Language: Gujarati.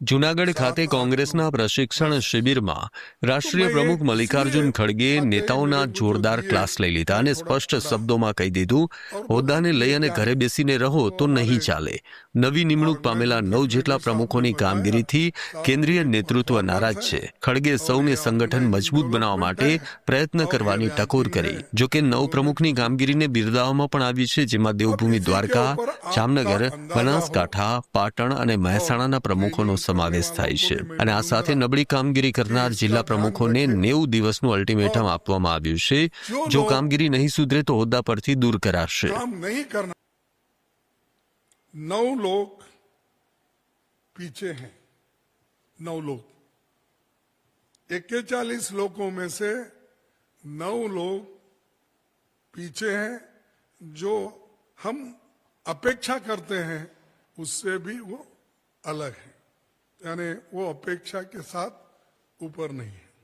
જૂનાગઢ ખાતે કોંગ્રેસના પ્રશિક્ષણ શિબિરમાં રાષ્ટ્રીય પ્રમુખ મલ્લિકાર્જુન ખડગે નેતાઓના જોરદાર ક્લાસ લઈ લીધા અને સ્પષ્ટ શબ્દોમાં કહી દીધું હોદ્દાને લઈ અને ઘરે બેસીને રહો તો નહીં ચાલે. નવી નિમણૂક પામેલા નવ જેટલા પ્રમુખોની કામગીરીથી કેન્દ્રીય નેતૃત્વ નારાજ છે. ખડગે સૌને સંગઠન મજબૂત બનાવવા માટે પ્રયત્ન કરવાની ટકોર કરી. જોકે નવ પ્રમુખની કામગીરીને બિરદાવવામાં પણ આવી છે જેમાં દેવભૂમિ દ્વારકા જામનગર બનાસકાંઠા પાટણ અને મહેસાણાના પ્રમુખોનો સમાવેશ થાય છે અને આ સાથે નબળી કામગીરી કરનાર જિલ્લા પ્રમુખોને નેવું દિવસનું અલ્ટિમેટમ આપવામાં આવ્યું છે જો કામગીરી નહીં સુધરે તો હોદ્દા પરથી દૂર કરાશે काम नहीं करना नौ लोग पीछे हैं नौ लोग इक्कीचालीस लोगों में से नौ लोग पीछे हैं जो हम अपेक्षा करते हैं उससे भी वो अलग है यानी वो अपेक्षा के साथ ऊपर नहीं है